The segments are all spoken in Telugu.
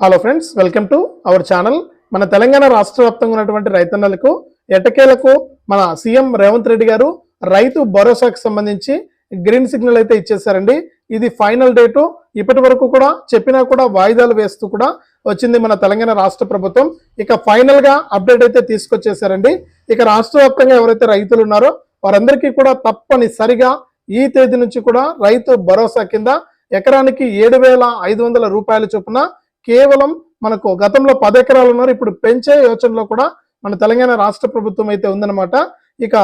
Hello friends welcome to our channel మన తెలంగాణ రాష్ట్ర వ్యాప్తంగా ఉన్నటువంటి రైతన్నలకు ఎటకేలకు మన సీఎం రేవంత్ రెడ్డి గారు రైతు భరోసాకు సంబంధించి గ్రీన్ సిగ్నల్ అయితే ఇచ్చేసారండి ఇది ఫైనల్ డేటు ఇప్పటి వరకు కూడా చెప్పినా కూడా వాయిదాలు వేస్తూ కూడా వచ్చింది మన తెలంగాణ రాష్ట్ర ప్రభుత్వం. ఇక ఫైనల్గా అప్డేట్ అయితే తీసుకొచ్చేసారండి ఇక రాష్ట్ర వ్యాప్తంగా ఎవరైతే రైతులు ఉన్నారో వారందరికీ కూడా తప్పనిసరిగా ఈ తేదీ నుంచి కూడా రైతు భరోసా కింద ఎకరానికి ఏడు వేల ఐదు వందల రూపాయల చొప్పున కేవలం మనకు గతంలో పది ఎకరాలు ఉన్నారు ఇప్పుడు పెంచే యోచనలో కూడా మన తెలంగాణ రాష్ట్ర ప్రభుత్వం అయితే ఉందన్నమాట. ఇక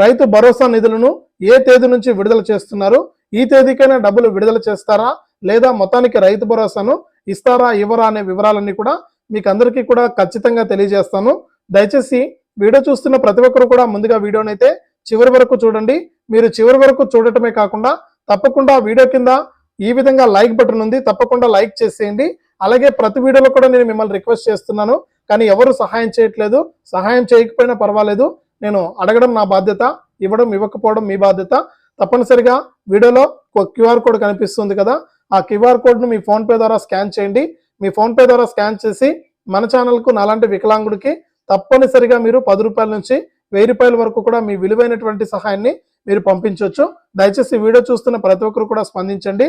రైతు భరోసా నిధులను ఏ తేదీ నుంచి విడుదల చేస్తున్నారు? ఈ తేదీకైనా డబ్బులు విడుదల చేస్తారా? లేదా మొత్తానికి రైతు భరోసాను ఇస్తారా ఇవ్వరా అనే వివరాలన్నీ కూడా మీకు అందరికీ కూడా ఖచ్చితంగా తెలియజేస్తాను. దయచేసి వీడియో చూస్తున్న ప్రతి ఒక్కరు కూడా ముందుగా వీడియోని అయితే చివరి వరకు చూడండి. మీరు చివరి వరకు చూడటమే కాకుండా తప్పకుండా వీడియో కింద ఈ విధంగా లైక్ బటన్ ఉంది. తప్పకుండా లైక్ చేసేయండి. అలాగే ప్రతి వీడియోలో కూడా నేను మిమ్మల్ని రిక్వెస్ట్ చేస్తున్నాను. కానీ ఎవరు సహాయం చేయట్లేదు. సహాయం చేయకపోయినా పర్వాలేదు. నేను అడగడం నా బాధ్యత ఇవ్వడం ఇవ్వకపోవడం మీ బాధ్యత. తప్పనిసరిగా వీడియోలో క్యూఆర్ కోడ్ కనిపిస్తుంది కదా ఆ క్యూఆర్ కోడ్ను మీ ఫోన్పే ద్వారా స్కాన్ చేయండి. మీ ఫోన్పే ద్వారా స్కాన్ చేసి మన ఛానల్కు నాలాంటి వికలాంగుడికి తప్పనిసరిగా మీరు పది రూపాయల నుంచి వెయ్యి రూపాయల వరకు కూడా మీ విలువైనటువంటి సహాయాన్ని మీరు పంపించవచ్చు దయచేసి వీడియో చూస్తున్న ప్రతి ఒక్కరు కూడా స్పందించండి.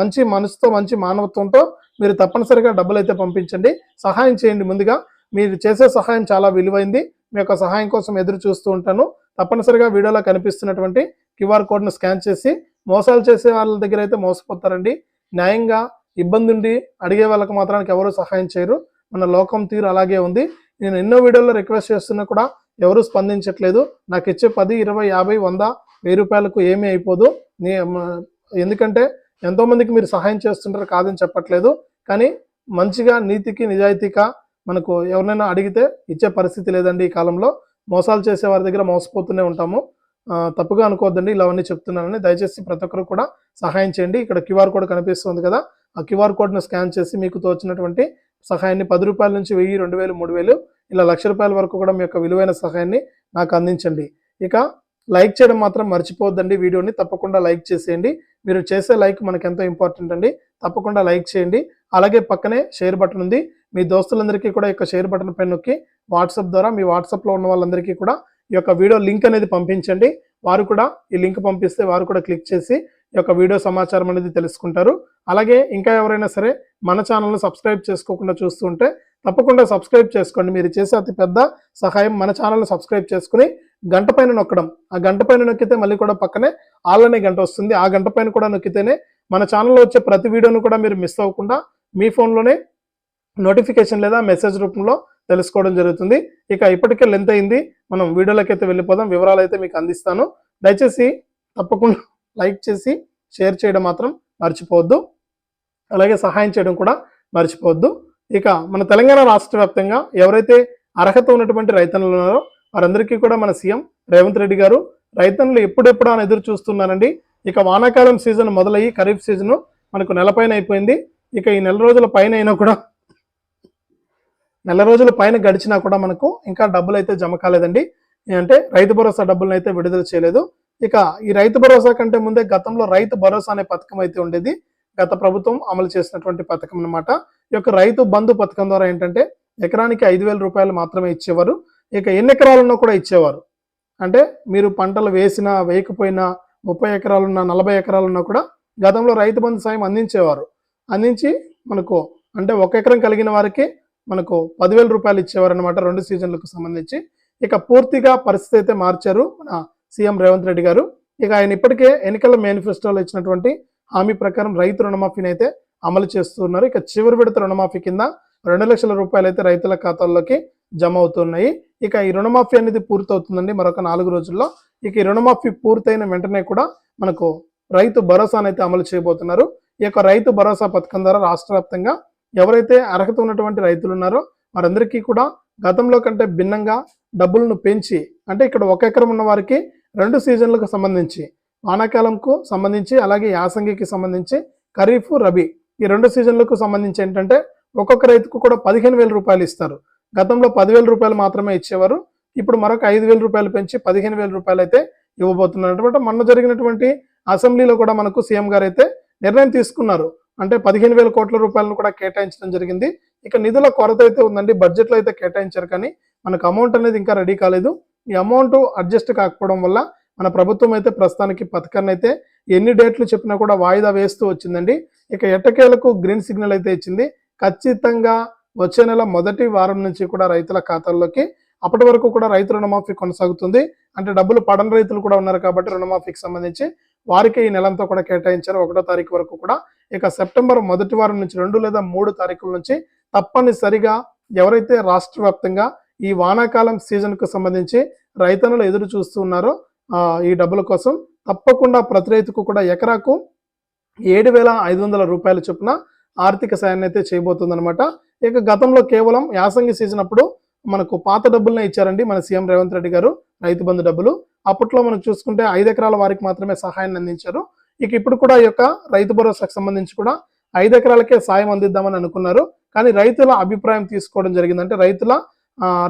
మంచి మనసుతో మంచి మానవత్వంతో మీరు తప్పనిసరిగా డబ్బులు అయితే పంపించండి. సహాయం చేయండి ముందుగా. మీరు చేసే సహాయం చాలా విలువైంది. మీ యొక్క సహాయం కోసం ఎదురు చూస్తూ ఉంటాను. తప్పనిసరిగా వీడియోలో కనిపిస్తున్నటువంటి క్యూఆర్ కోడ్ను స్కాన్ చేసి మోసాలు చేసే వాళ్ళ దగ్గర అయితే మోసపోతారండి. న్యాయంగా ఇబ్బంది ఉండి అడిగే వాళ్ళకి మాత్రానికి ఎవరు సహాయం చేయరు. మన లోకం తీరు అలాగే ఉంది. నేను ఎన్నో వీడియోల్లో రిక్వెస్ట్ చేస్తున్నా కూడా ఎవరు స్పందించట్లేదు. నాకు ఇచ్చే పది ఇరవై యాభై వంద వెయ్యి రూపాయలకు ఏమీ అయిపోదు. నీ ఎందుకంటే ఎంతో మందికి మీరు సహాయం చేస్తుంటారు కాదని చెప్పట్లేదు. కానీ మంచిగా నీతికి నిజాయితీగా మనకు ఎవరినైనా అడిగితే ఇచ్చే పరిస్థితి లేదండి ఈ కాలంలో. మోసాలు చేసే వారి దగ్గర మోసపోతూనే ఉంటాము. తప్పుగా అనుకోవద్దండి. ఇలా అన్నీ చెప్తున్నానని దయచేసి ప్రతి ఒక్కరు కూడా సహాయం చేయండి. ఇక్కడ క్యూఆర్ కోడ్ కనిపిస్తుంది కదా. ఆ క్యూఆర్ కోడ్ను స్కాన్ చేసి మీకు తోచినటువంటి సహాయాన్ని పది రూపాయల నుంచి వెయ్యి రెండు వేలు మూడు వేలు ఇలా లక్ష రూపాయల వరకు కూడా మీ యొక్క విలువైన సహాయాన్ని నాకు అందించండి. ఇక లైక్ చేయడం మాత్రం మర్చిపోవద్దండి. వీడియోని తప్పకుండా లైక్ చేసేయండి. మీరు చేసే లైక్ మనకు ఎంతో ఇంపార్టెంట్ అండి. తప్పకుండా లైక్ చేయండి. అలాగే పక్కనే షేర్ బటన్ ఉంది. మీ దోస్తులందరికీ కూడా ఈ షేర్ బటన్ పైన నొక్కి వాట్సాప్ ద్వారా మీ వాట్సాప్లో ఉన్న వాళ్ళందరికీ కూడా ఈ యొక్క వీడియో లింక్ అనేది పంపించండి. వారు కూడా ఈ లింక్ పంపిస్తే వారు కూడా క్లిక్ చేసి ఈ యొక్క వీడియో సమాచారం అనేది తెలుసుకుంటారు. అలాగే ఇంకా ఎవరైనా సరే మన ఛానల్ను సబ్స్క్రైబ్ చేసుకోకుండా చూస్తుంటే తప్పకుండా సబ్స్క్రైబ్ చేసుకోండి. మీరు చేసే అతి పెద్ద సహాయం మన ఛానల్ని సబ్స్క్రైబ్ చేసుకుని గంట పైన నొక్కడం. ఆ గంట పైన నొక్కితే మళ్ళీ కూడా పక్కనే ఆల్ గంట వస్తుంది. ఆ గంట పైన కూడా నొక్కితేనే మన ఛానల్లో వచ్చే ప్రతి వీడియోను కూడా మీరు మిస్ అవ్వకుండా మీ ఫోన్లోనే నోటిఫికేషన్ లేదా మెసేజ్ రూపంలో తెలుసుకోవడం జరుగుతుంది. ఇక ఇప్పటికే లెంత్ అయింది. మనం వీడియోలోకి అయితే వెళ్ళిపోదాం. వివరాలు అయితే మీకు అందిస్తాను. దయచేసి తప్పకుండా లైక్ చేసి షేర్ చేయడం మాత్రం మర్చిపోవద్దు. అలాగే సహాయం చేయడం కూడా మర్చిపోవద్దు. ఇక మన తెలంగాణ రాష్ట్ర వ్యాప్తంగా ఎవరైతే అర్హత ఉన్నటువంటి రైతన్లు ఉన్నారో వారందరికీ కూడా మన సీఎం రేవంత్ రెడ్డి గారు రైతన్లు ఎప్పుడెప్పుడు అని ఎదురు చూస్తున్నారండి. ఇక వానాకాలం సీజన్ మొదలయ్యి ఖరీఫ్ సీజన్ మనకు నెలపైన అయిపోయింది. ఇక ఈ నెల రోజుల పైన అయినా కూడా నెల రోజుల పైన గడిచినా కూడా మనకు ఇంకా డబ్బులు అయితే జమ కాలేదండి. అంటే రైతు భరోసా డబ్బులను అయితే విడుదల చేయలేదు. ఇక ఈ రైతు భరోసా కంటే ముందే గతంలో రైతు భరోసా అనే పథకం అయితే ఉండేది. గత ప్రభుత్వం అమలు చేసినటువంటి పథకం అన్నమాట. యొక్క రైతు బంధు పథకం ద్వారా ఏంటంటే ఎకరానికి ఐదు వేల రూపాయలు మాత్రమే ఇచ్చేవారు. ఇక ఎన్ని ఎకరాలున్నా కూడా ఇచ్చేవారు. అంటే మీరు పంటలు వేసినా వేయకపోయినా ముప్పై ఎకరాలున్నా నలభై ఎకరాలున్నా కూడా గతంలో రైతు బంధు సాయం అందించేవారు. అందించి మనకు అంటే ఒక ఎకరం కలిగిన వారికి మనకు పదివేల రూపాయలు ఇచ్చేవారు అనమాట రెండు సీజన్లకు సంబంధించి. ఇక పూర్తిగా పరిస్థితి అయితే మార్చారు మన సీఎం రేవంత్ రెడ్డి గారు. ఇక ఆయన ఇప్పటికే ఎన్నికల మేనిఫెస్టోలో ఇచ్చినటువంటి హామీ ప్రకారం రైతు రుణమాఫీని అయితే అమలు చేస్తున్నారు. ఇక చివరి విడత రుణమాఫీ కింద రెండు లక్షల రూపాయలు అయితే రైతుల ఖాతాల్లోకి జమ అవుతున్నాయి. ఇక ఈ రుణమాఫీ అనేది పూర్తవుతుందండి మరొక నాలుగు రోజుల్లో. ఇక ఈ రుణమాఫీ పూర్తయిన వెంటనే కూడా మనకు రైతు భరోసాను అయితే అమలు చేయబోతున్నారు. ఈ యొక్క రైతు భరోసా పథకం ద్వారా రాష్ట్ర వ్యాప్తంగా ఎవరైతే అర్హత ఉన్నటువంటి రైతులు ఉన్నారో వారందరికీ కూడా గతంలో కంటే భిన్నంగా డబ్బులను పెంచి అంటే ఇక్కడ ఒక ఎకరం ఉన్న వారికి రెండు సీజన్లకు సంబంధించి వానాకాలంకు సంబంధించి అలాగే యాసంగికి సంబంధించి ఖరీఫ్ రబీ ఈ రెండు సీజన్లకు సంబంధించి ఏంటంటే ఒక్కొక్క రైతుకు కూడా పదిహేను వేల రూపాయలు ఇస్తారు. గతంలో పదివేల రూపాయలు మాత్రమే ఇచ్చేవారు. ఇప్పుడు మరొక ఐదు వేల రూపాయలు పెంచి పదిహేను వేల రూపాయలు అయితే ఇవ్వబోతున్నారు. అనమాట మొన్న జరిగినటువంటి అసెంబ్లీలో కూడా మనకు సీఎం గారు అయితే నిర్ణయం తీసుకున్నారు. అంటే పదిహేను వేల కోట్ల రూపాయలను కూడా కేటాయించడం జరిగింది. ఇక నిధుల కొరత అయితే ఉందండి. బడ్జెట్లో అయితే కేటాయించారు కానీ మనకు అమౌంట్ అనేది ఇంకా రెడీ కాలేదు. ఈ అమౌంట్ అడ్జస్ట్ కాకపోవడం వల్ల మన ప్రభుత్వం అయితే ప్రస్తుతానికి పథకాన్ని అయితే ఎన్ని డేట్లు చెప్పినా కూడా వాయిదా వేస్తూ వచ్చిందండి. ఇక ఎట్టకేలకు గ్రీన్ సిగ్నల్ అయితే ఇచ్చింది. ఖచ్చితంగా వచ్చే నెల మొదటి వారం నుంచి కూడా రైతుల ఖాతాల్లోకి అప్పటి వరకు కూడా రైతు రుణమాఫీ కొనసాగుతుంది. అంటే డబ్బులు పడని రైతులు కూడా ఉన్నారు కాబట్టి రుణమాఫీకి సంబంధించి వారికి ఈ నెలంతా కూడా కేటాయించారు. ఒకటో తారీఖు వరకు కూడా. ఇక సెప్టెంబర్ మొదటి వారం నుంచి రెండు లేదా మూడు తారీఖుల నుంచి తప్పనిసరిగా ఎవరైతే రాష్ట్ర ఈ వానాకాలం సీజన్కు సంబంధించి రైతన్నులు ఎదురు చూస్తున్నారో ఈ డబ్బుల కోసం తప్పకుండా ప్రతి రైతుకు కూడా ఎకరాకు ఏడు వేల ఐదు వందల రూపాయల చొప్పున ఆర్థిక సాయాన్ని అయితే చేయబోతుందన్నమాట. ఇక గతంలో కేవలం యాసంగి సీజన్ అప్పుడు మనకు పాత డబ్బులనే ఇచ్చారండి మన సీఎం రేవంత్ రెడ్డి గారు రైతు బంధు డబ్బులు. అప్పట్లో మనం చూసుకుంటే ఐదు ఎకరాల వారికి మాత్రమే సహాయాన్ని అందించారు. ఇక ఇప్పుడు కూడా ఈ యొక్క రైతు భరోసాకు సంబంధించి కూడా ఐదు ఎకరాలకే సాయం అందిద్దామని అనుకున్నారు. కానీ రైతుల అభిప్రాయం తీసుకోవడం జరిగింది అంటే రైతుల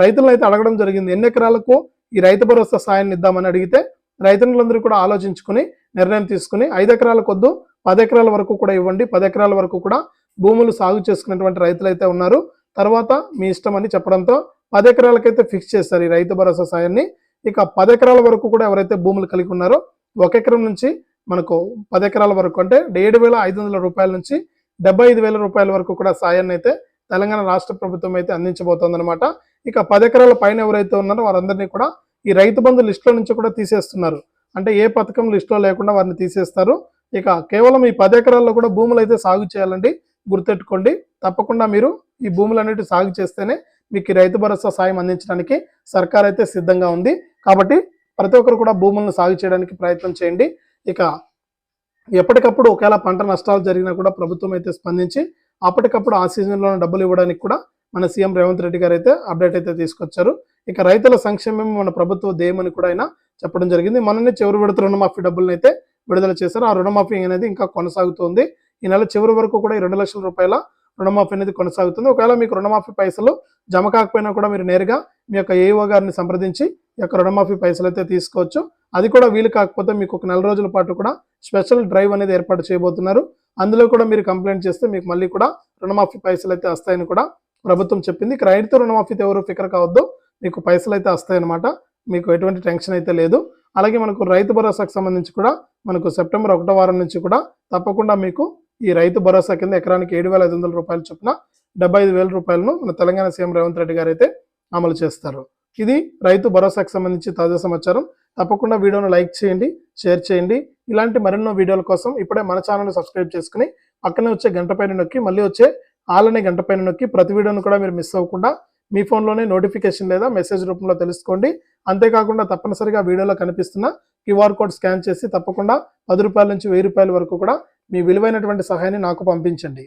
రైతులను అయితే అడగడం జరిగింది. ఎన్ని ఎకరాలకు ఈ రైతు భరోసా సాయాన్ని ఇద్దామని అడిగితే రైతులందరూ కూడా ఆలోచించుకుని నిర్ణయం తీసుకుని ఐదు ఎకరాల కొద్దు పది ఎకరాల వరకు కూడా ఇవ్వండి. పది ఎకరాల వరకు కూడా భూములు సాగు చేసుకున్నటువంటి రైతులైతే ఉన్నారు. తర్వాత మీ ఇష్టం అని చెప్పడంతో పది ఎకరాలకైతే ఫిక్స్ చేస్తారు ఈ రైతు భరోసా సాయాన్ని. ఇక పది ఎకరాల వరకు కూడా ఎవరైతే భూములు కలిగి ఉన్నారో ఒక ఎకరం నుంచి మనకు పది ఎకరాల వరకు అంటే ఏడు వేల ఐదు వందల రూపాయల నుంచి డెబ్బై ఐదు వేల రూపాయల వరకు కూడా సాయాన్ని అయితే తెలంగాణ రాష్ట్ర ప్రభుత్వం అయితే అందించబోతోందనమాట ఇక పది ఎకరాల పైన ఎవరైతే ఉన్నారో వారందరినీ కూడా ఈ రైతు బంధు లిస్టులో నుంచి కూడా తీసేస్తున్నారు. అంటే ఏ పథకం లిస్టులో లేకుండా వారిని తీసేస్తారు. ఇక కేవలం ఈ పది ఎకరాల్లో కూడా భూములు అయితే సాగు చేయాలండి. గుర్తెట్టుకోండి తప్పకుండా మీరు ఈ భూములన్నిటి సాగు చేస్తేనే మీకు ఈ రైతు భరోసా సాయం అందించడానికి సర్కార్ అయితే సిద్ధంగా ఉంది. కాబట్టి ప్రతి ఒక్కరు కూడా భూములను సాగు చేయడానికి ప్రయత్నం చేయండి. ఇక ఎప్పటికప్పుడు ఒకవేళ పంట నష్టాలు జరిగినా కూడా ప్రభుత్వం అయితే స్పందించి అప్పటికప్పుడు ఆ సీజన్లో డబ్బులు ఇవ్వడానికి కూడా మన సీఎం రేవంత్ రెడ్డి గారు అయితే అప్డేట్ అయితే తీసుకొచ్చారు. ఇక రైతుల సంక్షేమం మన ప్రభుత్వ ధ్యేయమని కూడా ఆయన చెప్పడం జరిగింది. మననే చివరి విడత రుణమాఫీ డబ్బులను అయితే విడుదల చేశారు. ఆ రుణమాఫీ అనేది ఇంకా కొనసాగుతోంది. ఈ నెల చివరి వరకు కూడా ఈ రెండు లక్షల రూపాయల రుణమాఫీ అనేది కొనసాగుతుంది. ఒకవేళ మీకు రుణమాఫీ పైసలు జమ కాకపోయినా కూడా మీరు నేరుగా మీ యొక్క ఏఓ గారిని సంప్రదించి ఈ యొక్క రుణమాఫీ పైసలు అయితే తీసుకోవచ్చు. అది కూడా వీలు కాకపోతే మీకు ఒక నెల రోజుల పాటు కూడా స్పెషల్ డ్రైవ్ అనేది ఏర్పాటు చేయబోతున్నారు. అందులో కూడా మీరు కంప్లైంట్ చేస్తే మీకు మళ్ళీ కూడా రుణమాఫీ పైసలు అయితే వస్తాయని కూడా ప్రభుత్వం చెప్పింది ఇక రైతు రుణమాఫీతో ఎవరు ఫికర్ కావద్దు మీకు పైసలు అయితే వస్తాయన్నమాట మీకు ఎటువంటి టెన్షన్ అయితే లేదు. అలాగే మనకు రైతు భరోసాకు సంబంధించి కూడా మనకు సెప్టెంబర్ ఒకటో వారం నుంచి కూడా తప్పకుండా మీకు ఈ రైతు భరోసా కింద ఎకరానికి ఏడు వేల ఐదు వందల రూపాయల చొప్పున డెబ్బై ఐదు వేల రూపాయలను మన తెలంగాణ సీఎం రేవంత్ రెడ్డి గారు అయితే అమలు చేస్తారు. ఇది రైతు భరోసాకు సంబంధించి తాజా సమాచారం. తప్పకుండా వీడియోను లైక్ చేయండి షేర్ చేయండి. ఇలాంటి మరెన్నో వీడియోల కోసం ఇప్పుడే మన ఛానల్ని సబ్స్క్రైబ్ చేసుకుని పక్కనే వచ్చే గంట పైన నొక్కి మళ్ళీ వచ్చే ఆల్ గంట పైన నొక్కి ప్రతి వీడియోను కూడా మీరు మిస్ అవ్వకుండా మీ ఫోన్లోనే నోటిఫికేషన్ లేదా మెసేజ్ రూపంలో తెలుసుకోండి. అంతేకాకుండా తప్పనిసరిగా వీడియోలో కనిపిస్తున్న క్యూఆర్ కోడ్ స్కాన్ చేసి తప్పకుండా పది రూపాయల నుంచి వెయ్యి రూపాయల వరకు కూడా మీ విలువైనటువంటి సహాయాన్ని నాకు పంపించండి.